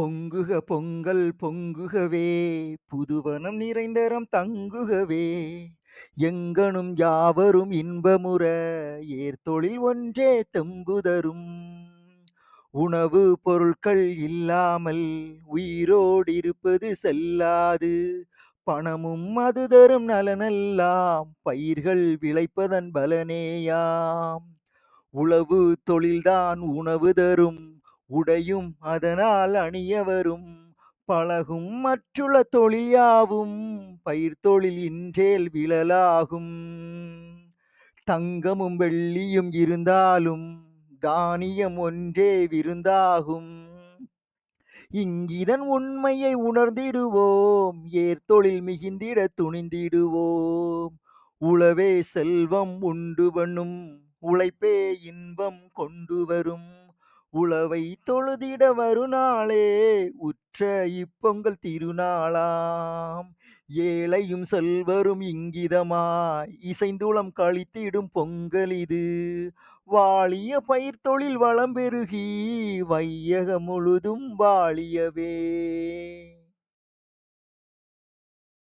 பொங்குக பொங்கல் பொங்குகவே புதுவனம் நிறைந்தரம் தங்குகவே. எங்கனும் யாவரும் இன்பமுற ஏர்தொழில் ஒன்றே தெம்புதரும் உணவு பொருட்கள் இல்லாமல் உயிரோடு இருப்பது செல்லாது. பணமும் அது தரும் நலனெல்லாம் பயிர்கள் விளைப்பதன் பலனேயாம். உழவு தொழில்தான் உணவு தரும். உடையும் அதனால் அணிய வரும் பழகும் மற்றுள்ள தொழியாவும் பயிர் தொழில் இன்றேல் விழலாகும். தங்கமும் வெள்ளியும் இருந்தாலும் தானியம் ஒன்றே விருந்தாகும். இங்கிதன் உண்மையை உணர்ந்திடுவோம் ஏர்தொழில் மிகுந்திட துணிந்திடுவோம். உளவே செல்வம் உண்டு பண்ணும் உழைப்பே இன்பம் கொண்டு வரும். உழவை தொழுதிட வருநாளே உற்ற இப்பொங்கல் திருநாளாம். ஏழையும் செல்வரும் இங்கிதமாய் இசைந்துளம் கழித்திடும் பொங்கல் இது. வாழிய பயிர் தொழில் வளம் பெருகி வையக முழுதும் வாழியவே.